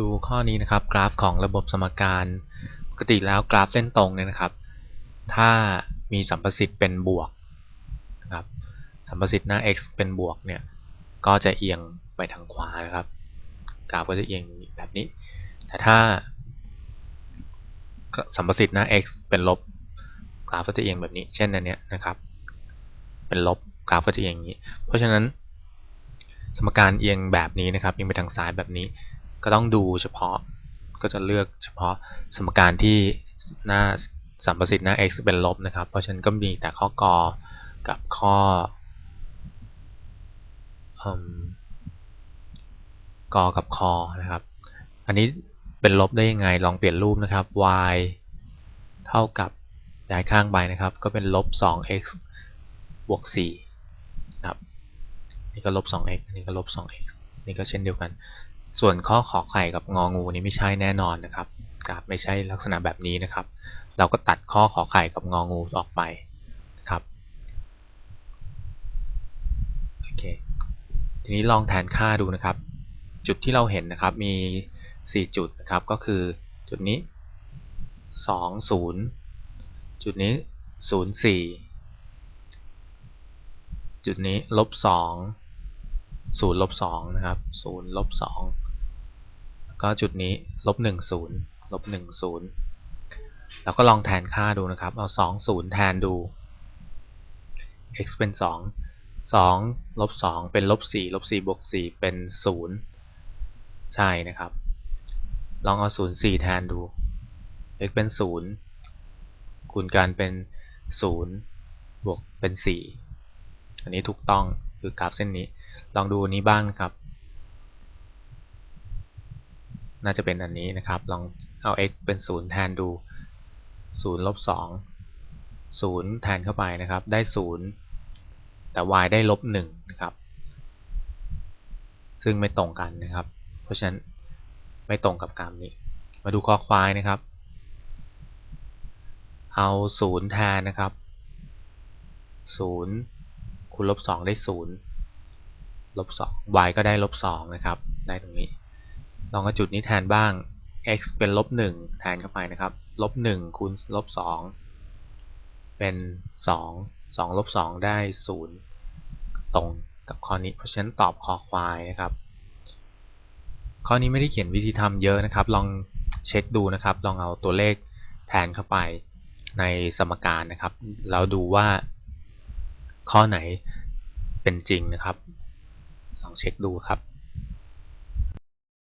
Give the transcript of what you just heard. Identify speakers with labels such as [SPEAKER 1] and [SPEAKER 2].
[SPEAKER 1] ดูข้อนี้นะครับกราฟของระบบสมการปกติแล้วกราฟเส้นตรงเนี่ยนะครับ ถ้ามีสัมประสิทธิ์เป็นบวกนะครับสัมประสิทธิ์หน้า x เป็นบวกเนี่ยก็จะเอียงไปทางขวานะครับ กราฟก็จะเอียงแบบนี้ แต่ถ้าสัมประสิทธิ์หน้า x เป็นลบ กราฟก็จะเอียงแบบนี้ เช่นอันเนี้ยนะครับ เป็นลบกราฟก็จะเอียงอย่างนี้ เพราะฉะนั้นสมการเอียงแบบนี้นะครับเอียงไปทางซ้ายแบบนี้ ก็ต้องดูเฉพาะก็จะเลือกเฉพาะสมการที่หน้าสัมประสิทธิ์หน้า x เป็นลบนะครับ เพราะฉะนั้นก็มีแต่ข้อกอกับข้อกอกับคอนะครับ อันนี้เป็นลบได้ยังไงลองเปลี่ยนรูปนะครับ y เท่ากับย้ายข้างไปนะครับ ก็เป็นลบ 2x บวก4นะครับ นี่ก็ลบ 2x นี่ก็ลบ 2x นี่ก็เช่นเดียวกัน ส่วนข้อขอไข่กับงองูนี่ไม่ใช่แน่นอนนะครับกราฟไม่ใช่ลักษณะแบบนี้นะครับ เราก็ตัดข้อขอไข่กับงองูออกไปครับโอเคทีนี้ลองแทนค่าดูนะครับ จุดที่เราเห็นนะครับมี 4 จุดนะครับก็คือจุดนี้ 2 0 จุดนี้ 0 4 จุดนี้ลบ2 0ลบ2นะครับ0ลบ2แล้วก็จุดนี้ลบ1 0ลบ1 0 แล้วก็ลองแทนค่าดูนะครับ เอา 2 0 แทนดู x เป็น 2 2ลบ2เป็นลบ4ลบ4บวก4เป็น 0 ใช่นะครับ ลองเอา 0 4 แทนดู x เป็น 0 คูณกันเป็น 0 บวกเป็น 4 อันนี้ถูกต้อง คือกราฟเส้นนี้ ลองดูอันนี้บ้างนะครับ น่าจะเป็นอันนี้นะครับ ลองเอา x เป็น 0 แทนดู0ลบ2 0 แทนเข้าไปนะครับ ได้ 0 แต่ y ได้ลบ1นะครับ ซึ่งไม่ตรงกันนะครับ เพราะฉะนั้นไม่ตรงกับกราฟนี้ มาดูข้อควายนะครับ เอา 0 แทนนะครับ 0 คูณลบ2ได้0ลบ2 y ก็ได้ลบ2นะครับ ได้ตรงนี้ ลองเอาจุดนี้แทนบ้าง x เป็นลบ1แทนเข้าไปนะครับ ลบ1คูณลบ2เป็น 2 2ลบ2ได้ 0 ตรงกับข้อนี้ เพราะฉะนั้นตอบคอควายนะครับ ข้อนี้ไม่ได้เขียนวิธีทำเยอะนะครับ ลองเช็คดูนะครับ ลองเอาตัวเลขแทนเข้าไปในสมการนะครับ แล้วดูว่า ข้อไหนเป็นจริงนะครับ ลองเช็คดูครับ